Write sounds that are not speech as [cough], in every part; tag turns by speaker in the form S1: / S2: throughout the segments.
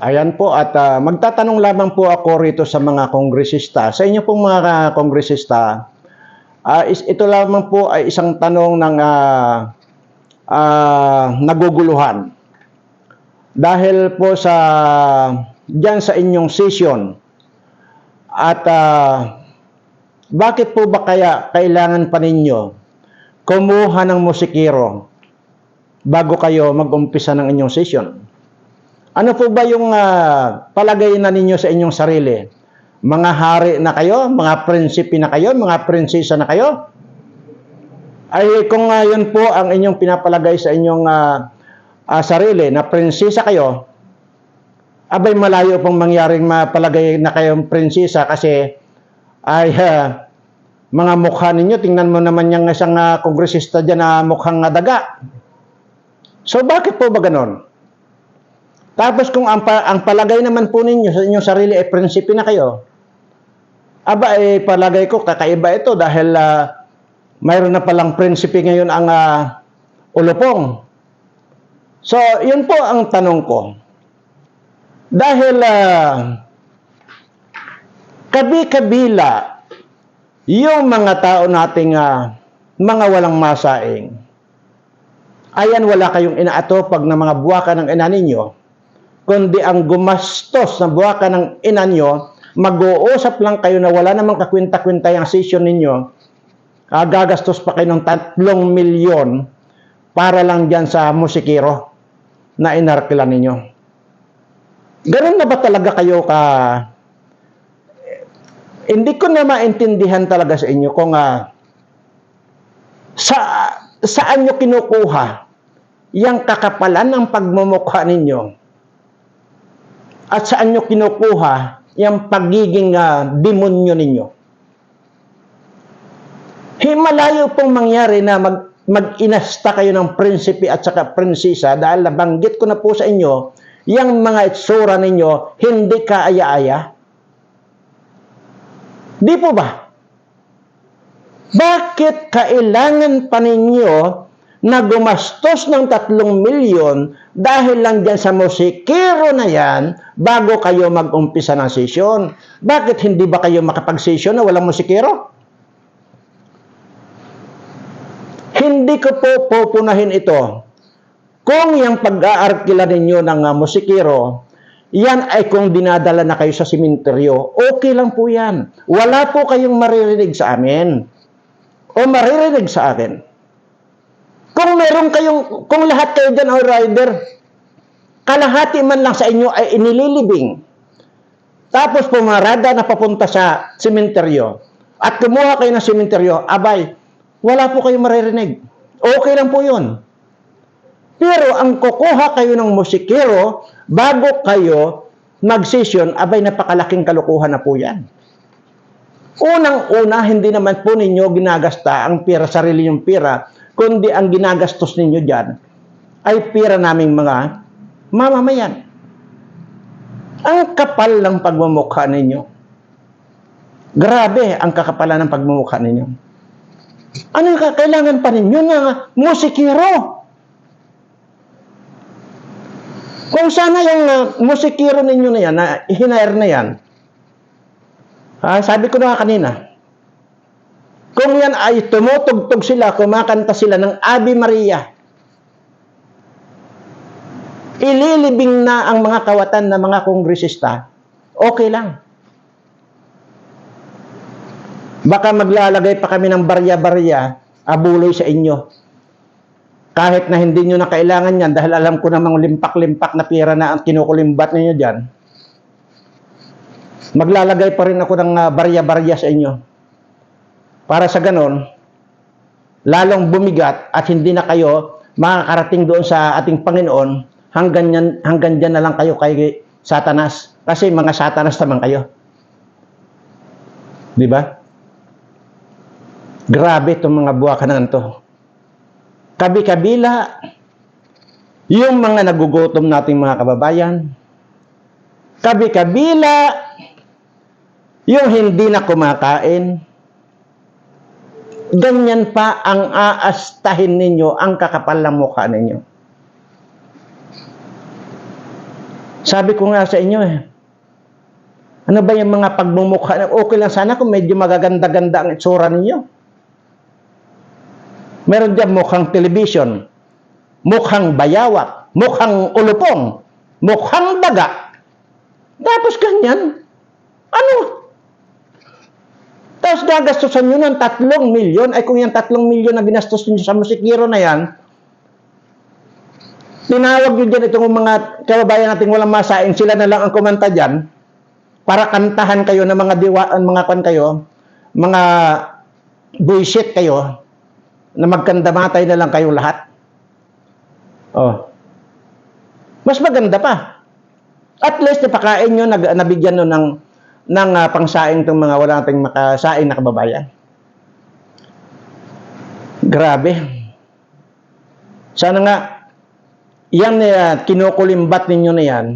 S1: Ayan po at ah, magtatanong lamang po ako rito sa mga kongresista. Sa inyo pong mga kongresista, ah, is, ito lamang po ay isang tanong ng ah, ah, naguguluhan. Dahil po sa diyan sa inyong session at ah, bakit po ba kaya kailangan pa ninyo kumuha ng musikero bago kayo mag-umpisa ng inyong session? Ano po ba yung ah, palagay na ninyo sa inyong sarili? Mga hari na kayo? Mga prinsipe na kayo? Mga prinsesa na kayo? Ay kung uh, yun po ang inyong pinapalagay sa inyong ah, ah, sarili na prinsesa kayo, abay malayo pong mangyaring mapalagay na kayong prinsesa kasi ay ah, mga mukha ninyo, tingnan mo naman yung isang ah, kongresista dyan na mukhang ah, daga. So bakit po ba ganon? Tapos kung ang, pa- ang palagay naman po ninyo sa inyong sarili ay prinsipe na kayo, aba eh palagay ko kakaiba ito dahil ah, mayroon na palang prinsipe ngayon ang ah, ulupong. So, yun po ang tanong ko. Dahil ah, kabi-kabila yung mga tao nating ah, mga walang masaing, ayan wala kayong inaatupag na mga buwaka ng ina ninyo, kundi ang gumastos na buwaka ng ina nyo, mag-uusap lang kayo na wala namang kakwinta-kwinta yung session ninyo, gagastos pa kayo ng tatlong milyon para lang dyan sa musikero na inarkila ninyo. Ganun na ba talaga kayo ka... Hindi ko na maintindihan talaga sa inyo kung ah, sa saan nyo kinukuha yung kakapalan ng pagmumukha ninyo at saan nyo kinukuha yung pagiging ah, demonyo ninyo. Himalayo pong mangyari na mag, mag-inasta kayo ng prinsipe at saka prinsesa dahil nabanggit ko na po sa inyo, yung mga itsura ninyo, hindi kaaya-aya. Di po ba? Bakit kailangan pa ninyo na gumastos ng tatlong milyon dahil lang dyan sa musikero na yan bago kayo mag-umpisa ng sesyon? Bakit hindi ba kayo makapag-session na walang musikero? Hindi ko po pupunahin ito. Kung yung pag-aarkila ninyo ng uh, musikero, yan ay kung dinadala na kayo sa simenteryo, okay lang po yan. Wala po kayong maririnig sa amin. O maririnig sa akin. Kung meron kayong, kung lahat kayo dyan ay rider, kalahati man lang sa inyo ay inililibing. Tapos pumarada na papunta sa simenteryo at kumuha kayo ng simenteryo, abay, wala po kayong maririnig. Okay lang po yun. Pero ang kukuha kayo ng musikero bago kayo mag-session, abay napakalaking kalukuhan na po yan. Unang-una, hindi naman po ninyo ginagasta ang pera, sarili yung pera, kundi ang ginagastos ninyo dyan ay pera naming mga mamamayan. Ang kapal ng pagmumukha ninyo. Grabe ang kakapalan ng pagmumukha ninyo. Anong kailangan pa ninyo ng musikero? Kung sana yung uh, musikero ninyo na yan, na hinair na yan, ah, sabi ko na kanina, kung yan ay tumutugtog sila, kumakanta sila ng Ave Maria, ililibing na ang mga kawatan ng mga kongresista, okay lang. Baka maglalagay pa kami ng barya-barya, abuloy sa inyo. Kahit na hindi nyo na kailangan yan, dahil alam ko namang limpak-limpak na pera na ang kinukulimbat ninyo dyan, maglalagay pa rin ako ng ah, barya-barya sa inyo. Para sa ganon, lalong bumigat at hindi na kayo makakarating doon sa ating Panginoon hanggang, yan, hanggang dyan na lang kayo kay Satanas. Kasi mga Satanas naman kayo. Di ba? Grabe itong mga buwakanan to. Kabi-kabila, yung mga nagugutom nating mga kababayan, kabi-kabila, yung hindi na kumakain, ganyan pa ang aastahin ninyo ang kakapal ng mukha ninyo. Sabi ko nga sa inyo eh, ano ba yung mga pagmumukha? Okay lang sana kung medyo magaganda-ganda ang itsura ninyo. Meron dyan mukhang television, mukhang bayawak, mukhang ulupong, mukhang daga. Tapos ganyan. Ano? Tapos gagastusan nyo ng tatlong milyon. Ay kung yung tatlong milyon na ginastos nyo sa musikiro na yan, tinawag nyo dyan itong mga kababayan nating walang masain, sila na lang ang kumanta dyan para kantahan kayo ng mga diwaan, mga kan kayo, mga bullshit kayo, na magkandamatay na lang kayo lahat. Oh. Mas maganda pa. At least napakain nyo, nabigyan nyo ng, ng uh, pangsaing itong mga wala nating makasaing na kababayan. Grabe. Sana nga, yan uh, kinukulimbat ninyo na yan,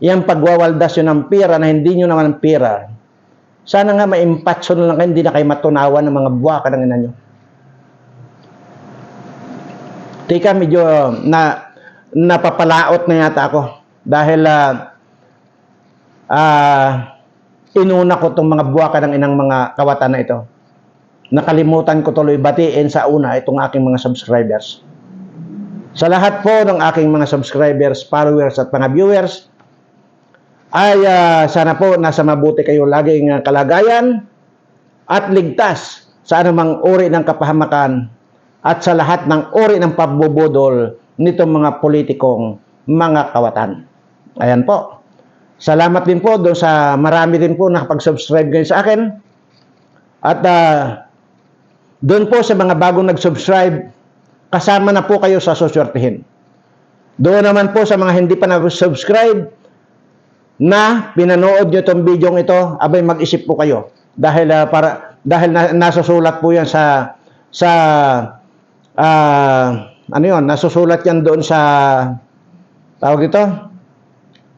S1: yung pagwawaldas yun ng pera na hindi nyo naman ng pera, sana nga maimpatso na lang kayo, hindi na kayo matunawan ng mga buwaka ng ina nyo. Tika, medyo na napapalaot na yata ako dahil uh, uh, inuna ko itong mga buwaka ng inang mga kawatan na ito. Nakalimutan ko tuloy batiin sa una itong aking mga subscribers. Sa lahat po ng aking mga subscribers, followers at mga viewers, ay uh, sana po nasa mabuti kayo laging uh, kalagayan at ligtas sa anumang uri ng kapahamakan at sa lahat ng uri ng pagbubudol nitong mga politikong mga kawatan. Ayan po. Salamat din po doon sa marami din po nakapag-subscribe ngayon sa akin. At uh, doon po sa mga bagong nag-subscribe, kasama na po kayo sa suswertihin. Doon naman po sa mga hindi pa nag-subscribe, na pinanood nyo itong video ito, abay mag-isip po kayo. Dahil uh, para dahil na, nasusulat po yan sa sa uh, ano yon nasusulat yan doon sa tawag ito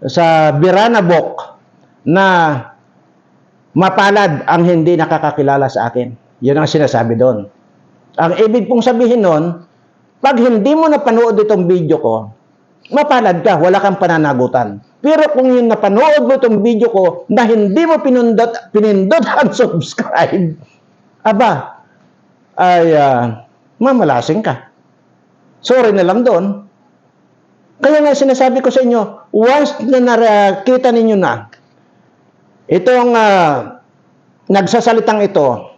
S1: sa Birana Book na mapalad ang hindi nakakakilala sa akin. Yun ang sinasabi doon. Ang ibig pong sabihin noon, pag hindi mo napanood itong video ko, mapalad ka, wala kang pananagutan. Pero kung yung napanood mo itong video ko na hindi mo pinindot, pinindot ang [laughs] subscribe, aba, ay uh, mamalasing ka. Sorry na lang doon. Kaya nga sinasabi ko sa inyo, once na nakita ninyo na itong uh, nagsasalitang ito,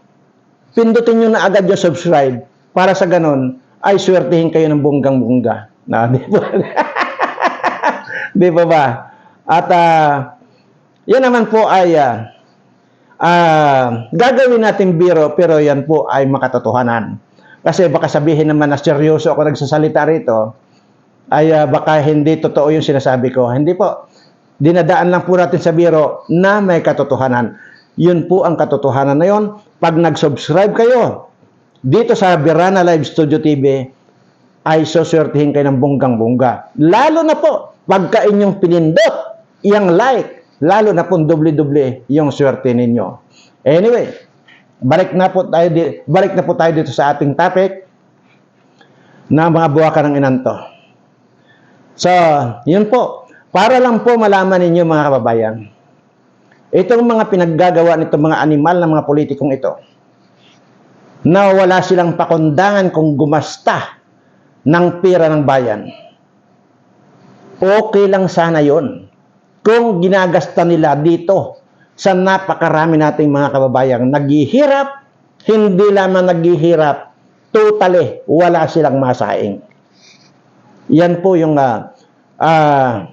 S1: pindutin nyo na agad yung subscribe para sa ganun ay swertihin kayo ng bunggang-bungga. Na, [laughs] di ba? di ba ba? At uh, yan naman po ay uh, uh, gagawin natin biro pero yan po ay makatotohanan. Kasi baka sabihin naman na seryoso ako nagsasalita rito, ay uh, baka hindi totoo yung sinasabi ko. Hindi po. Dinadaan lang po natin sa biro na may katotohanan. Yun po ang katotohanan na yun. Pag nag-subscribe kayo dito sa Birana Live Studio TV, ay suswertihin kayo ng bonggang-bongga. Lalo na po, pagka inyong pinindot yung like, lalo na po doble-doble yung swerte ninyo. Anyway, balik na po tayo di, balik na po tayo dito sa ating topic na mga buwaka ng inanto. So, yun po. Para lang po malaman ninyo mga kababayan, itong mga pinaggagawa nitong mga animal ng mga politikong ito, na wala silang pakundangan kung gumasta ng pera ng bayan. Okay lang sana yon kung ginagasta nila dito sa napakarami nating mga kababayang naghihirap, hindi lamang naghihirap, totally wala silang masaing. Yan po yung uh, uh,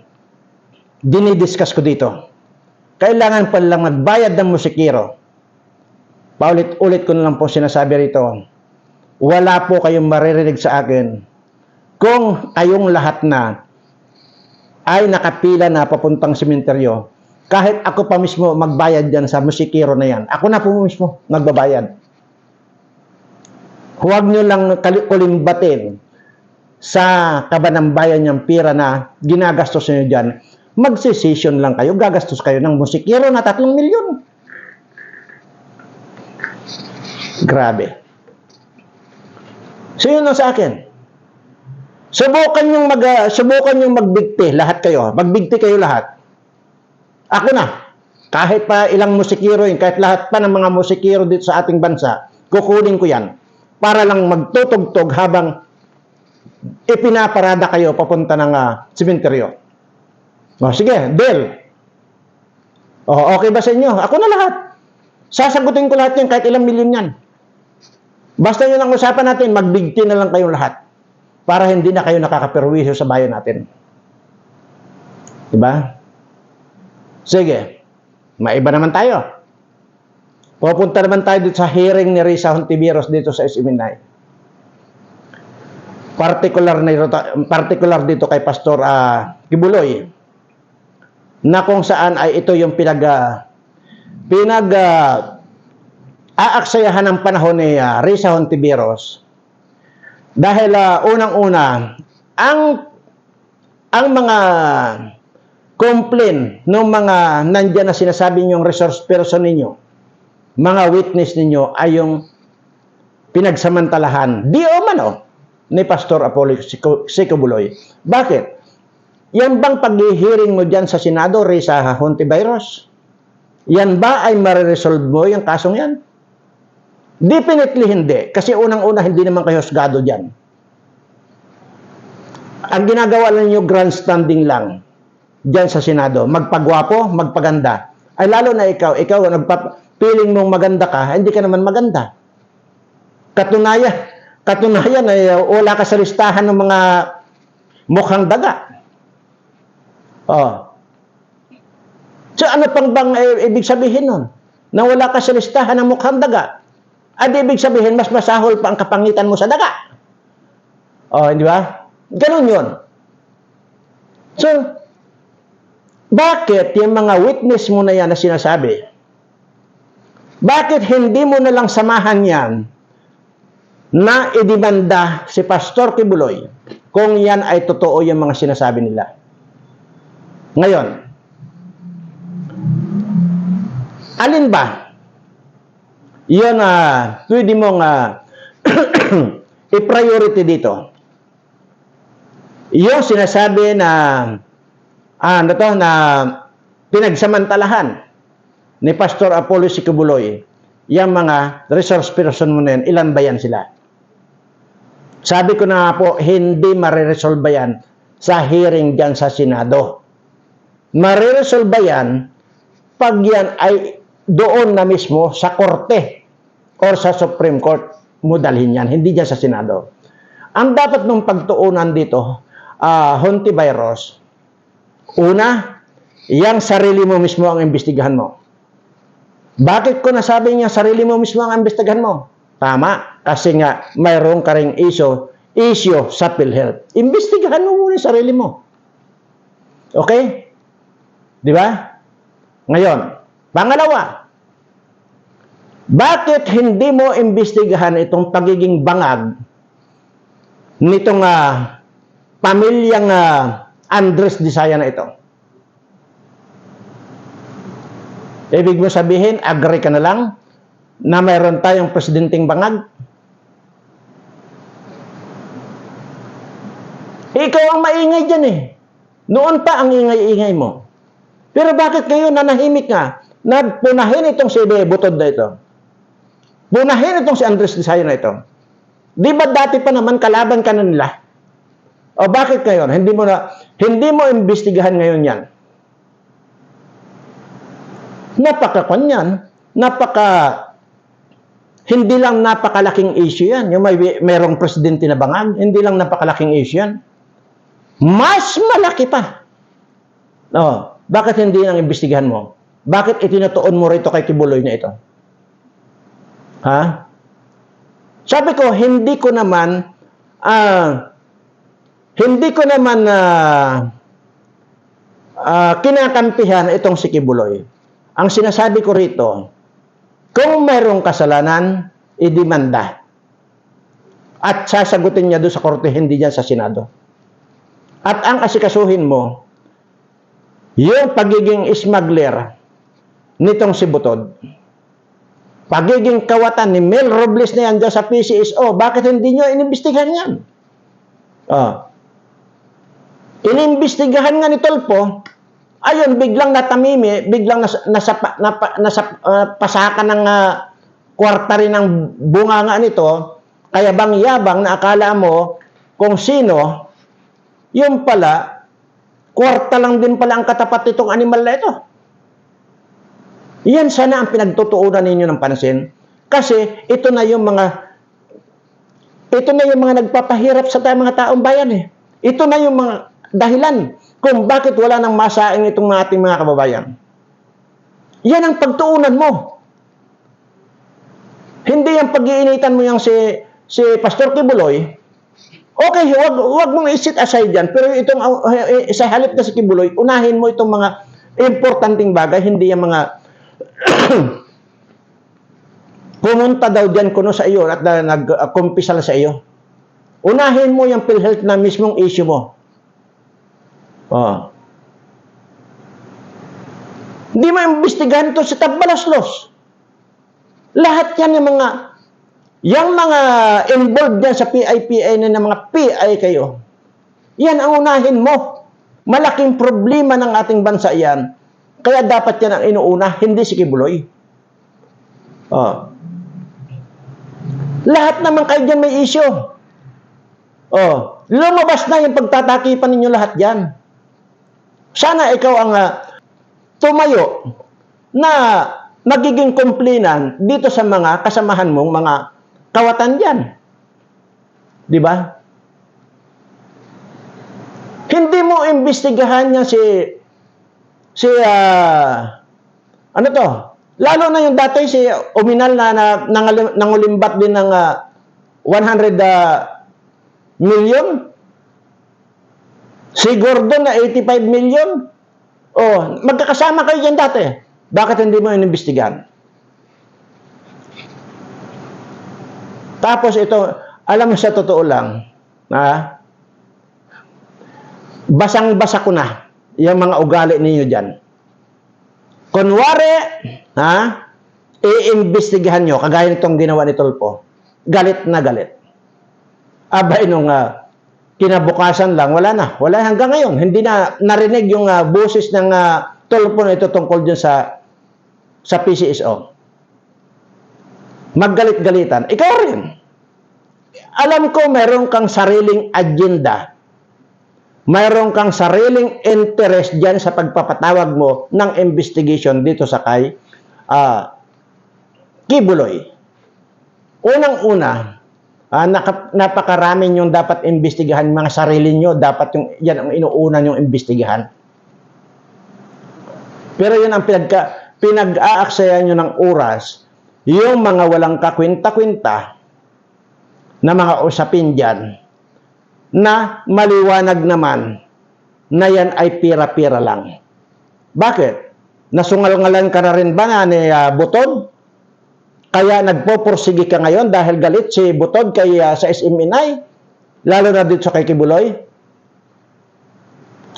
S1: dinidiscuss ko dito. Kailangan pa lang magbayad ng musikiro. Paulit-ulit ko na lang po sinasabi rito, wala po kayong maririnig sa akin kung kayong lahat na ay nakapila na papuntang sementeryo, kahit ako pa mismo magbayad dyan sa musikiro na yan, ako na po mismo magbabayad. Huwag nyo lang kulimbatin sa kabanambayan niyang pira na ginagastos nyo dyan. Magsisession lang kayo, gagastos kayo ng musikiro na tatlong milyon. Grabe. So yun lang sa akin. Subukan yung mag uh, subukan yung magbigti lahat kayo. Magbigti kayo lahat. Ako na, kahit pa ilang musikero yun, kahit lahat pa ng mga musikero dito sa ating bansa, kukunin ko yan para lang magtutugtog habang ipinaparada kayo papunta ng uh, simenteryo. O, sige, deal. O, okay ba sa inyo? Ako na lahat. Sasagutin ko lahat yan, kahit ilang milyon yan. Basta yun ang usapan natin, magbigti na lang kayong lahat para hindi na kayo nakakaperwisyo sa bayan natin. Diba? Sige. Maiba naman tayo. Pupunta naman tayo dito sa hearing ni Risa Hontiveros dito sa SMNI. Particular, na, particular dito kay Pastor uh, Kibuloy na kung saan ay ito yung pinag uh, pinag uh, aaksayahan ng panahon ni uh, Risa Hontiveros. Dahil uh, unang-una ang ang mga complain ng mga nandiyan na sinasabi ninyong resource person ninyo, mga witness ninyo ay yung pinagsamantalahan, di o mano, ni Pastor Apollo Sicobuloy. Bakit? Yan bang pag-hearing mo dyan sa Senado, Risa Hontiveros? Yan ba ay mariresolve mo yung kasong yan? Definitely hindi. Kasi unang-una, hindi naman kayo husgado dyan. Ang ginagawa lang nyo, grandstanding lang dyan sa Senado. Magpagwapo, magpaganda. Ay lalo na ikaw, ikaw, nagpapiling mong maganda ka, hindi ka naman maganda. Katunayan, katunayan ay wala ka sa listahan ng mga mukhang daga. Oh. So ano pang bang eh, ibig sabihin nun? Na wala ka sa listahan ng mukhang daga. At ibig sabihin, mas masahol pa ang kapangitan mo sa daga. Oh, hindi ba? Ganun yun. So, bakit yung mga witness mo na yan na sinasabi, bakit hindi mo na lang samahan yan na idimanda si Pastor Kibuloy kung yan ay totoo yung mga sinasabi nila? Ngayon, alin ba yun uh, pwede mong uh, [clears throat] i-priority dito? Yung sinasabi na ah, ano to, na pinagsamantalahan ni Pastor Apollo Sicubuloy, yung mga resource person mo na yan, ilan ba yan sila? Sabi ko na nga po, hindi mariresolve yan sa hearing dyan sa Senado. Mariresolve yan pag yan ay doon na mismo sa korte or sa Supreme Court mo dalhin yan, hindi dyan sa Senado. Ang dapat mong pagtuunan dito, uh, Hontivirus, una, yang sarili mo mismo ang imbestigahan mo. Bakit ko nasabi niya sarili mo mismo ang imbestigahan mo? Tama, kasi nga mayroon ka ring issue, issue sa PhilHealth. Imbestigahan mo muna yung sarili mo. Okay? Di ba? Ngayon, pangalawa, bakit hindi mo imbestigahan itong pagiging bangag nitong uh, pamilyang uh, Andres Disaya na ito? Ibig mo sabihin, agree ka na lang na mayroon tayong presidenteng bangag? Ikaw ang maingay dyan eh. Noon pa ang ingay-ingay mo. Pero bakit ngayon nanahimik nga? Nagpunahin itong si Butod na ito. Punahin itong si Andres Disaya na ito. Di ba dati pa naman kalaban ka na nila? O bakit ngayon? Hindi mo na, hindi mo imbestigahan ngayon yan. Napakakon yan. Napaka, hindi lang napakalaking issue yan. Yung may, mayroong presidente na bangag, hindi lang napakalaking issue yan. Mas malaki pa. No, bakit hindi nang imbestigahan mo? Bakit itinatuon mo rito kay Kibuloy na ito? Ha? Sabi ko, hindi ko naman uh, hindi ko naman uh, uh, kinakampihan itong si Kibuloy. Ang sinasabi ko rito, kung mayroong kasalanan, idemanda. At sasagutin niya doon sa korte, hindi diyan sa Senado. At ang asikasuhin mo, yung pagiging smuggler nitong si Butod, pagiging kawatan ni Mel Robles na yan dyan sa PCSO, bakit hindi nyo inimbestigahan yan? Oh. Inimbestigahan nga ni Tolpo, Ayun, biglang natamimi, biglang nas, nasa, napa, nasa pasakan ng ah, kwarta rin ng bunganga nito, kaya bang yabang na akala mo kung sino, yung pala, kwarta lang din pala ang katapat nitong animal na ito. Yan sana ang pinagtutuunan ninyo ng pansin. Kasi ito na yung mga ito na yung mga nagpapahirap sa ta- mga taong bayan eh. Ito na yung mga dahilan kung bakit wala nang masaing itong mga ating mga kababayan. Yan ang pagtuunan mo. Hindi yung pag-iinitan mo yung si, si Pastor Kibuloy. Okay, wag, wag mong i-sit aside yan. Pero itong uh, sa halip na si Kibuloy, unahin mo itong mga importanteng bagay, hindi yung mga [clears throat] pumunta daw dyan kuno sa iyo at nag-kumpisal sa iyo. Unahin mo yung PhilHealth na mismong issue mo. Oh. Hindi mo imbestigahan to sa Tabalaslos. Lahat yan yung mga yung mga involved yan sa PIPA na ng mga PI kayo. Yan ang unahin mo. Malaking problema ng ating bansa yan. Kaya dapat yan ang inuuna, hindi si Kibuloy. Oh. Lahat naman kayo dyan may issue. Oh, lumabas na yung pagtatakipan ninyo lahat yan. Sana ikaw ang ah, tumayo na magiging kumplinan dito sa mga kasamahan mong mga kawatan dyan. Di ba? Hindi mo imbestigahan niya si si ah, ano to? Lalo na yung dati si Uminal na, na nangulimbat din ng ah, 100 ah, million. Si Gordon na 85 million. Oh, magkakasama kayo dyan dati. Bakit hindi mo inimbestigahan? Tapos ito, alam sa totoo lang, ha? Basang-basa ko na yung mga ugali ninyo dyan. Kunwari, ha? Iimbestigahan nyo, kagaya nitong ginawa ni Tolpo. Galit na galit. Abay nung ah, kinabukasan lang, wala na. Wala hanggang ngayon. Hindi na narinig yung ah, boses ng ah, Tolpo na ito tungkol dyan sa sa PCSO. Maggalit-galitan. Ikaw rin. Alam ko meron kang sariling agenda. Mayroon kang sariling interest dyan sa pagpapatawag mo ng investigation dito sa kay ah, Kibuloy. Unang-una, naka, napakarami yung dapat imbestigahan mga sarili nyo. Dapat yung, yan ang inuuna yung imbestigahan. Pero yun ang pinagka, pinag-aaksayan nyo ng oras, yung mga walang kakwenta-kwenta na mga usapin dyan, na maliwanag naman na yan ay pira-pira lang. Bakit? Nasungal-ngalan ka na rin ba na ni ah, Butod? Kaya nagpoporsige ka ngayon dahil galit si Butod kay ah, sa SMNI? Lalo na dito kay Kibuloy?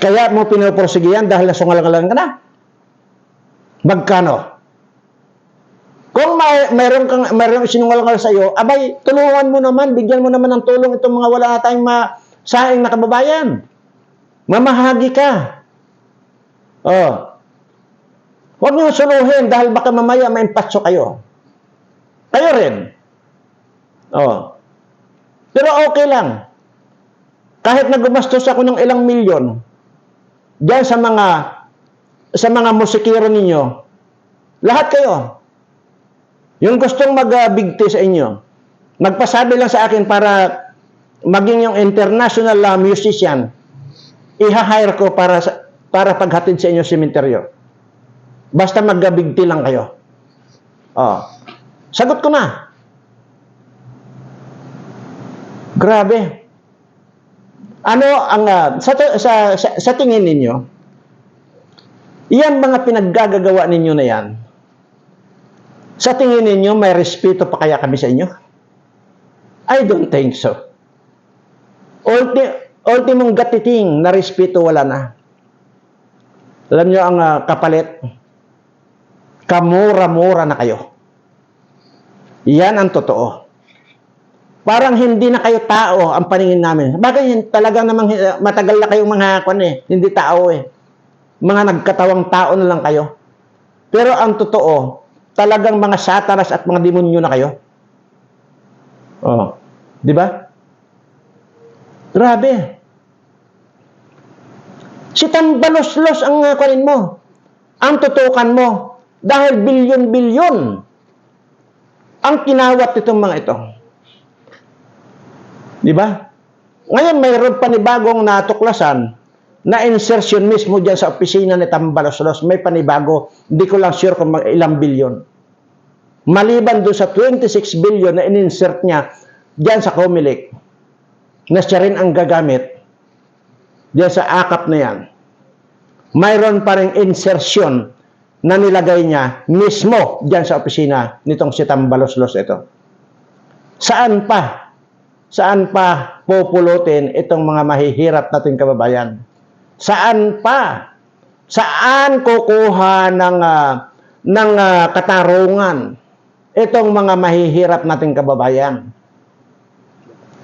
S1: Kaya mo pinoporsige yan dahil nasungal-ngalan ka na? Magkano? Kung may, meron kang meron sinungalingal sa iyo, abay, tulungan mo naman, bigyan mo naman ng tulong itong mga wala tayong masaing na kababayan. Mamahagi ka. Oh. Huwag niyo suluhin dahil baka mamaya maimpatso kayo. Kayo rin. Oh. Pero okay lang. Kahit na gumastos ako ng ilang milyon, diyan sa mga sa mga musikero ninyo, lahat kayo, yung gustong mag-bigti sa inyo, magpasabi lang sa akin para maging yung international uh, musician, iha-hire ko para sa, para paghatid sa inyo sementeryo. Basta mag-bigti lang kayo. Oh. Sagot ko na. Grabe. Ano ang uh, sa, sa, sa, sa tingin ninyo, Iyan mga pinaggagawa ninyo na yan. Sa tingin ninyo, may respeto pa kaya kami sa inyo? I don't think so. Ulti, ultimong gatiting na respeto wala na. Alam nyo ang ah, kapalit? Kamura-mura na kayo. Yan ang totoo. Parang hindi na kayo tao ang paningin namin. Bagay, talagang namang eh, matagal na kayong mga kwan eh. Hindi tao eh. mga nagkatawang tao na lang kayo. Pero ang totoo, talagang mga satanas at mga demonyo na kayo. Oh, di ba? Grabe. Si Tambalos-los ang uh, kunin mo. Ang tutukan mo. Dahil bilyon-bilyon ang kinawat nitong mga ito. Di ba? Ngayon, mayroon panibagong natuklasan na insertion mismo dyan sa opisina ni Tambalos-los. May panibago. Hindi ko lang sure kung mag- ilang bilyon. Maliban doon sa 26 billion na in-insert niya dyan sa Comelec, na siya rin ang gagamit dyan sa akap na yan, mayroon pa rin insertion na nilagay niya mismo dyan sa opisina nitong si Tambalos-los ito. Saan pa? Saan pa pupulutin itong mga mahihirap nating kababayan? Saan pa? Saan kukuha ng, ah, ng ah, katarungan itong mga mahihirap nating kababayan?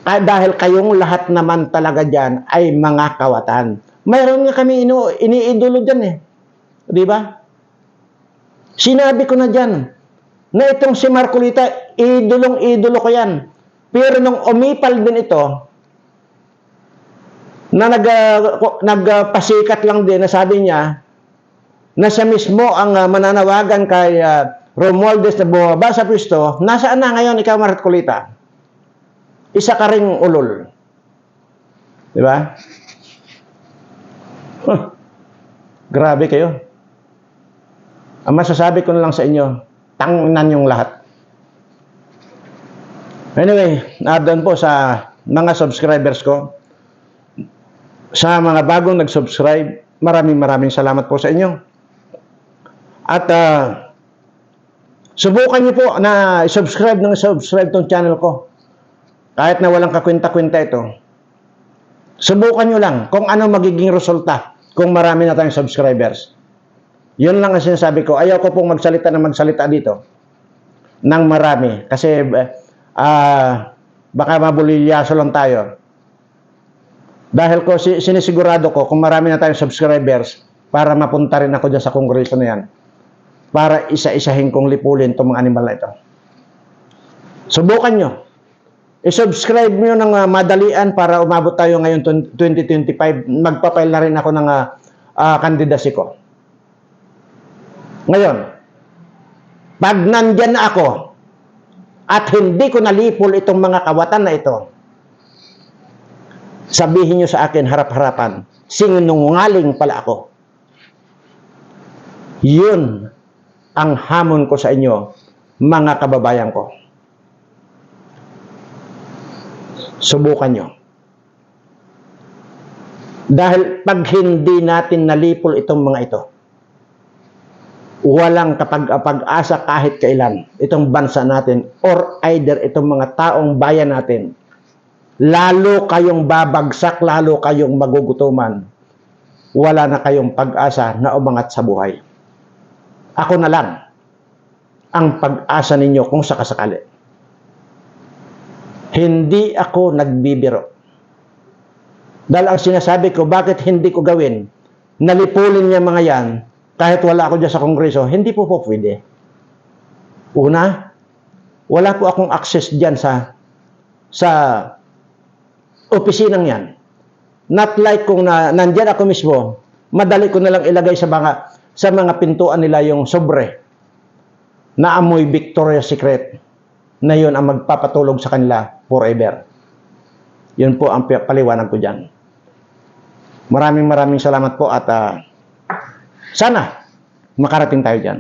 S1: Ah, dahil kayong lahat naman talaga dyan ay mga kawatan. Mayroon nga kami ino, iniidolo dyan eh. Di ba? Sinabi ko na dyan na itong si Marcolita, idolong-idolo ko yan. Pero nung umipal din ito, na nag, uh, nagpasikat lang din na sabi niya na siya mismo ang uh, mananawagan kay uh, Romualdez na bumaba sa pwesto, nasaan na ngayon ikaw Marcolita? Isa ka ring ulol. Di ba? Huh. Grabe kayo. Ang masasabi ko na lang sa inyo, tangnan yung lahat. Anyway, doon po sa mga subscribers ko, sa mga bagong nag-subscribe, maraming maraming salamat po sa inyo. At uh, subukan niyo po na subscribe ng subscribe tong channel ko. Kahit na walang kakwenta-kwenta ito. Subukan nyo lang kung ano magiging resulta kung marami na tayong subscribers. Yun lang ang sinasabi ko. Ayaw ko pong magsalita na magsalita dito ng marami. Kasi uh, baka mabulilyaso lang tayo. Dahil ko sinisigurado ko kung marami na tayong subscribers para mapunta rin ako dyan sa kongreso na yan. Para isa-isahin kong lipulin itong mga animal na ito. Subukan nyo. I-subscribe nyo ng uh, madalian para umabot tayo ngayon 2025. Magpapail na rin ako ng uh, uh, candidacy ko. Ngayon, pag nandyan na ako at hindi ko nalipol itong mga kawatan na ito, sabihin nyo sa akin harap-harapan, sinungaling pala ako. Yun ang hamon ko sa inyo, mga kababayan ko. Subukan nyo. Dahil pag hindi natin nalipol itong mga ito, walang kapag-asa kahit kailan itong bansa natin or either itong mga taong bayan natin. Lalo kayong babagsak, lalo kayong magugutuman. Wala na kayong pag-asa na umangat sa buhay. Ako na lang ang pag-asa ninyo kung sakasakali. Hindi ako nagbibiro. Dahil ang sinasabi ko, bakit hindi ko gawin? Nalipulin niya mga yan, kahit wala ako dyan sa kongreso, hindi po po pwede. Una, wala po akong access dyan sa sa opisinang yan. Not like kung na, nandyan ako mismo, madali ko na lang ilagay sa mga sa mga pintuan nila yung sobre na amoy Victoria's Secret na yun ang magpapatulog sa kanila forever. Yun po ang paliwanag ko dyan. Maraming maraming salamat po at uh, sana makarating tayo dyan.